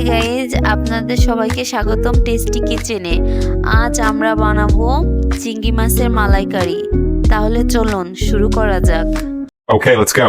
Hi guys আপনাদের সবাইকে স্বাগতম টেস্টি কিচেনে। আজ আমরা বানাবো চিংড়ি মাছের মালাইকারি। তাহলে চলুন শুরু করা যাক। Okay, let's go.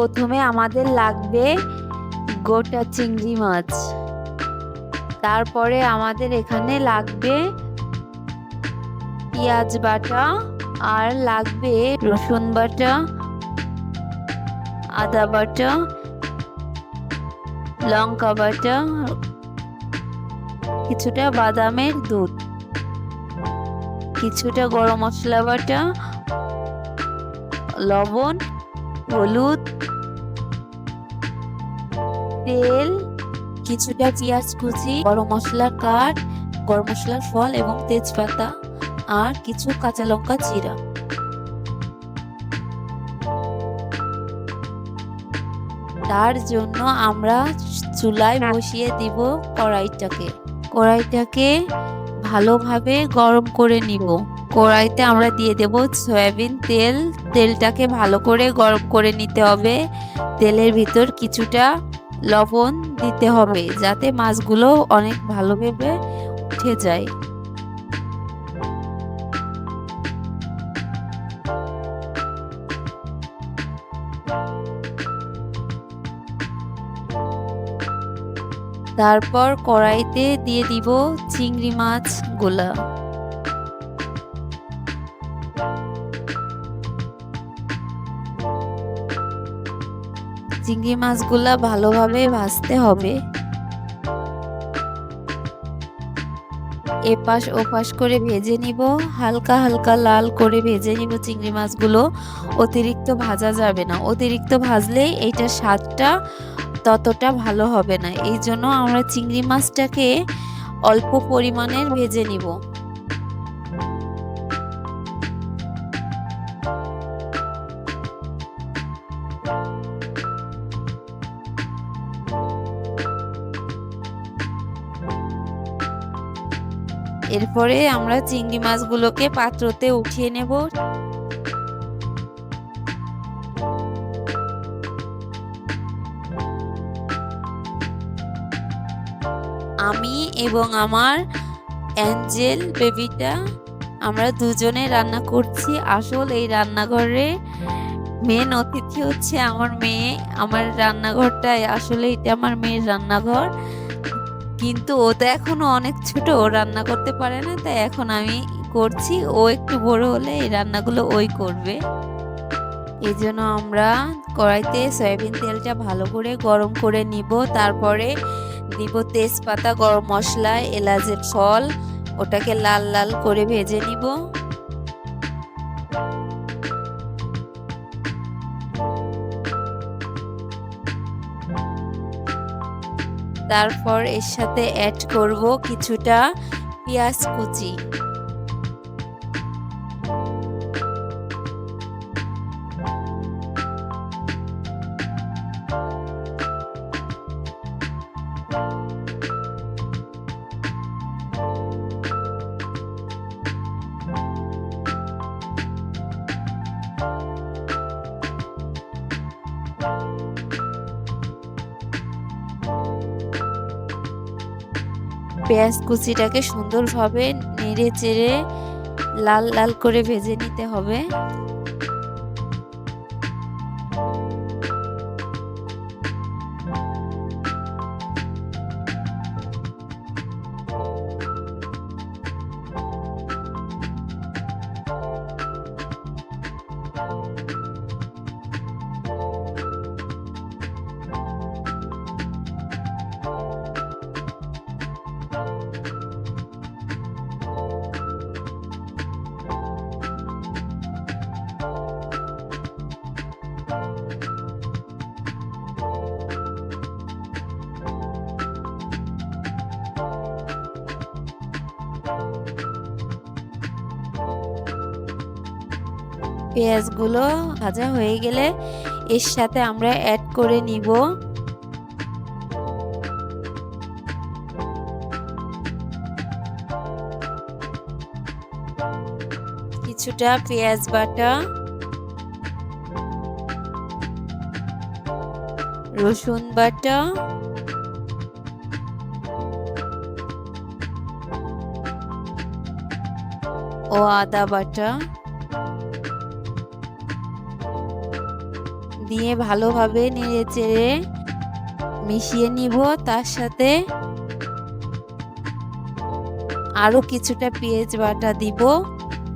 প্রথমে আমাদের লাগবে গোটা চিংড়ি মাছ। তারপরে আমাদের এখানে লাগবে পেঁয়াজ বাটা আর লাগবে রসুন বাটা, আদা বাটা, লঙ্কা বাটা, কিছুটা বাদামের দুধ, কিছুটা গরম মশলা বাটা, লবণ, হলুদ তেল, কিছুটা পেঁয়াজ কুচি, গরম মশলার কাঠ, গরম মশলার ফল এবং তেজপাতা, আর কিছু কাঁচা লঙ্কা চিরা তার জন্য আমরা চুলায় বসিয়ে দিব কড়াইটাকে। কড়াইটাকে ভালোভাবে গরম করে নিব। কড়াইতে আমরা দিয়ে দেব সয়াবিন তেল। তেলটাকে ভালো করে গরম করে নিতে হবে। তেলের ভিতর কিছুটা লবণ দিতে হবে যাতে মাছগুলো অনেক ভালোভাবে উঠে যায়। তারপর কড়াইতে দিয়ে দিব চিংড়ি মাছগুলা। চিংড়ি মাছগুলা ভালোভাবে ভাজতে হবে। এপাশ ওপাশ করে ভেজে নিব। হালকা হালকা লাল করে ভেজে নিব চিংড়ি মাছগুলো। অতিরিক্ত ভাজা যাবে না। অতিরিক্ত ভাজলে এইটা স্বাদটা ততটা ভালো হবে না। এই জন্য আমরা চিংড়ি মাছটাকে অল্প পরিমাণের ভেজে নিব। এরপরে আমরা চিংড়ি মাছগুলোকে পাত্রতে উঠিয়ে নেব। আমি এবং আমার অ্যাঞ্জেল বেবিটা আমরা দুজনে রান্না করছি। আসল এই রান্নাঘরে মেন অতিথি হচ্ছে আমার মেয়ে। আমার রান্নাঘরটাই আসলে এটা আমার মেয়ের রান্নাঘর। কিন্তু ও তো এখনও অনেক ছোট, ও রান্না করতে পারে না, তাই এখন আমি করছি। ও একটু বড় হলে এই রান্নাগুলো ওই করবে। এই জন্য আমরা কড়াইতে সয়াবিন তেলটা ভালো করে গরম করে নিব। তারপরে দিব তেজপাতা, গরম মশলা, এলাচের ফল ওটাকে লাল লাল করে ভেজে নিব। তারপর এর সাথে অ্যাড করব কিছুটা পেঁয়াজ কুচি। পেঁয়াজ কুচিটাকে সুন্দরভাবে নেড়ে চেড়ে লাল লাল করে ভেজে নিতে হবে। পেঁয়াজগুলো ভাজা হয়ে গেলে এর সাথে আমরা অ্যাড করে নিব। কিছুটা পেঁয়াজ বাটা, রসুন বাটা, ও আদা বাটা দিয়ে ভালোভাবে নেড়ে চেড়ে মিশিয়ে নিব। তার সাথে আরও কিছুটা পেঁয়াজ বাটা দিব।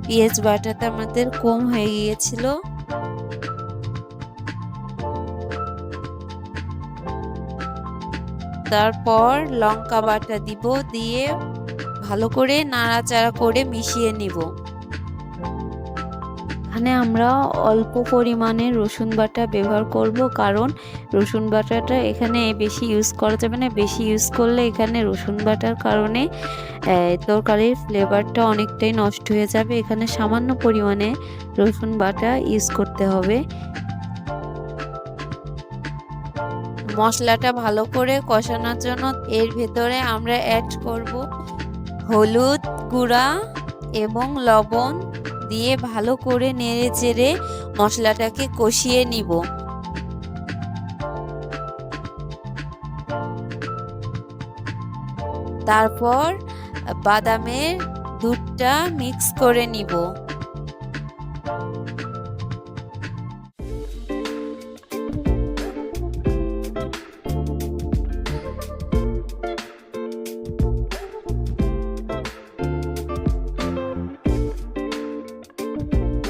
পেঁয়াজ বাটাটা আমাদের কম হয়ে গিয়েছিল। তারপর লঙ্কা বাটা দিব, দিয়ে ভালো করে নাড়াচাড়া করে মিশিয়ে নিব। এখানে আমরা অল্প পরিমাণে রসুন বাটা ব্যবহার করব, কারণ রসুন বাটাটা এখানে বেশি ইউজ করা যাবে না। বেশি ইউজ করলে এখানে রসুন বাটার কারণে তরকারির ফ্লেভারটা অনেকটাই নষ্ট হয়ে যাবে। এখানে সামান্য পরিমাণে রসুন বাটা ইউজ করতে হবে। মশলাটা ভালো করে কষানোর জন্য এর ভেতরে আমরা অ্যাড করব হলুদ গুঁড়া এবং লবণ দিয়ে ভালো করে নেড়ে চেড়ে মশলাটাকে কষিয়ে নিব। তারপর বাদামের দুধটা মিক্স করে নিব।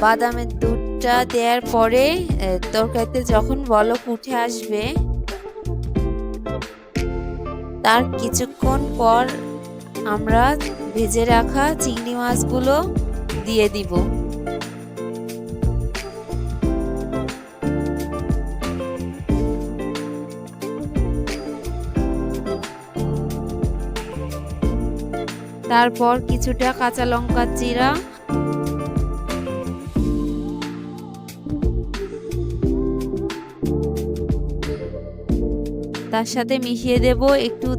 বাদামের দুধটা দেওয়ার পরে তরকারিতে যখন বলক উঠে আসবে, তার কিছুক্ষণ পর আমরা ভেজে রাখা চিংড়ি মাছগুলো দিয়ে দিব। তারপর কিছুটা কাঁচা লঙ্কা চিরা তার সাথে মিশিয়ে দেব, একটু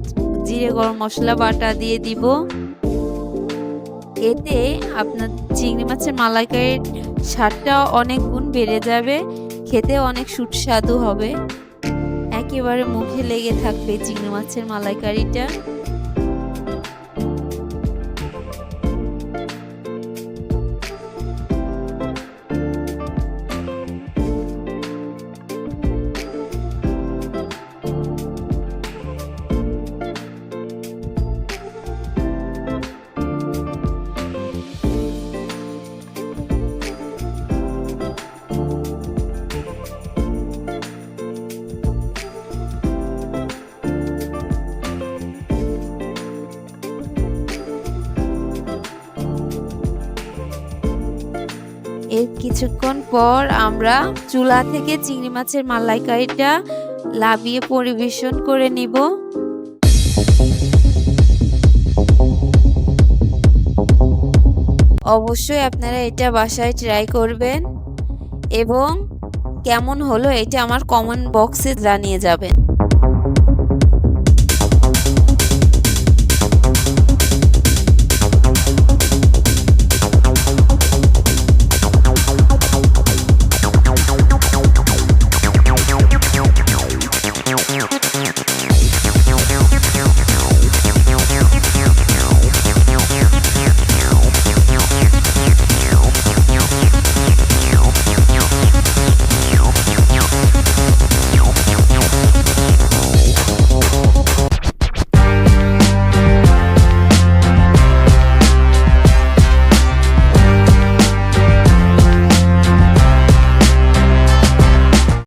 জিরে গরম মশলা বাটা দিয়ে দিব। এতে আপনার চিংড়ি মাছের মালাইকারির স্বাদটা অনেক গুণ বেড়ে যাবে, খেতে অনেক সুস্বাদু হবে। একেবারে মুখে লেগে থাকবে চিংড়ি মাছের মালাইকারিটা। এর কিছুক্ষণ পর আমরা চুলা থেকে চিংড়ি মাছের মালাইকারিটা লাভিয়ে পরিবেশন করে নিব। অবশ্যই আপনারা এটা বাসায় ট্রাই করবেন এবং কেমন হলো এটা আমার কমেন্ট বক্সে জানিয়ে যাবেন।